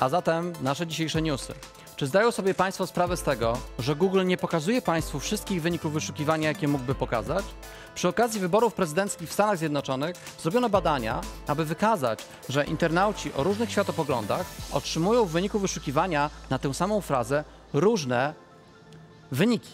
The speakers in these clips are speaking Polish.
A zatem nasze dzisiejsze newsy. Czy zdają sobie Państwo sprawę z tego, że Google nie pokazuje Państwu wszystkich wyników wyszukiwania, jakie mógłby pokazać? Przy okazji wyborów prezydenckich w Stanach Zjednoczonych zrobiono badania, aby wykazać, że internauci o różnych światopoglądach otrzymują w wyniku wyszukiwania na tę samą frazę różne wyniki.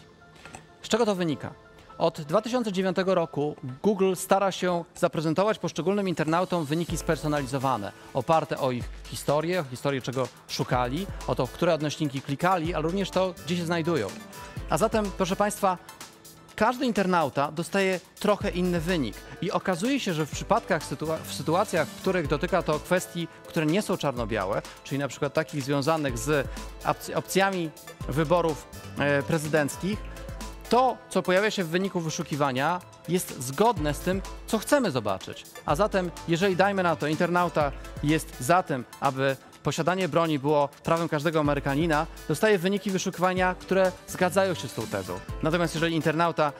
Z czego to wynika? Od 2009 roku Google stara się zaprezentować poszczególnym internautom wyniki spersonalizowane, oparte o ich historię, o historię czego szukali, o to, które odnośniki klikali, ale również to, gdzie się znajdują. A zatem, proszę Państwa, każdy internauta dostaje trochę inny wynik. I okazuje się, że w przypadkach, w sytuacjach, w których dotyka to kwestii, które nie są czarno-białe, czyli na przykład takich związanych z opc- opcjami wyborów e, prezydenckich, to, co pojawia się w wyniku wyszukiwania, jest zgodne z tym, co chcemy zobaczyć. A zatem, jeżeli dajmy na to, internauta jest za tym, aby posiadanie broni było prawem każdego Amerykanina, dostaje wyniki wyszukiwania, które zgadzają się z tą tezą. Natomiast jeżeli internauta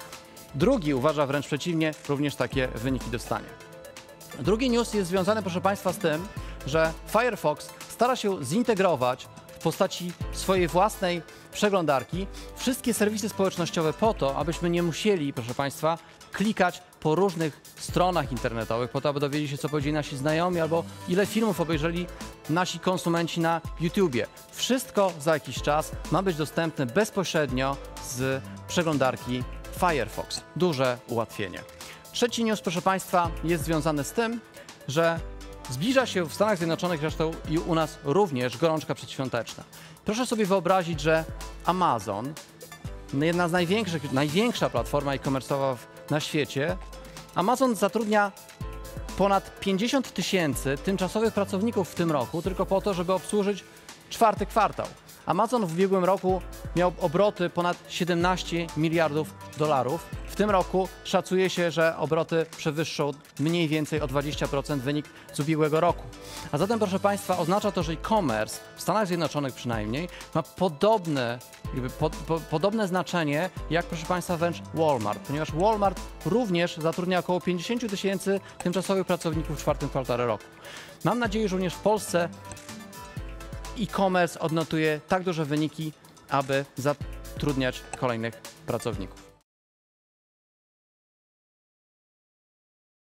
drugi uważa wręcz przeciwnie, również takie wyniki dostanie. Drugi news jest związany, proszę Państwa, z tym, że Firefox stara się zintegrować postaci swojej własnej przeglądarki wszystkie serwisy społecznościowe po to, abyśmy nie musieli, proszę Państwa, klikać po różnych stronach internetowych, po to, aby dowiedzieć się, co powiedzieli nasi znajomi, albo ile filmów obejrzeli nasi konsumenci na YouTubie. Wszystko za jakiś czas ma być dostępne bezpośrednio z przeglądarki Firefox. Duże ułatwienie. Trzeci news, proszę Państwa, jest związany z tym, że zbliża się w Stanach Zjednoczonych zresztą i u nas również gorączka przedświąteczna. Proszę sobie wyobrazić, że Amazon, jedna z największych, największa platforma e-commerce'owa na świecie, Amazon zatrudnia ponad 50 tysięcy tymczasowych pracowników w tym roku tylko po to, żeby obsłużyć czwarty kwartał. Amazon w ubiegłym roku miał obroty ponad 17 miliardów dolarów. W tym roku szacuje się, że obroty przewyższą mniej więcej o 20% wynik z ubiegłego roku. A zatem, proszę Państwa, oznacza to, że e-commerce w Stanach Zjednoczonych przynajmniej ma podobne, jakby po, po, podobne znaczenie jak, proszę Państwa, wręcz Walmart, ponieważ Walmart również zatrudnia około 50 tysięcy tymczasowych pracowników w czwartym kwartale roku. Mam nadzieję, że również w Polsce e-commerce odnotuje tak duże wyniki, aby zatrudniać kolejnych pracowników.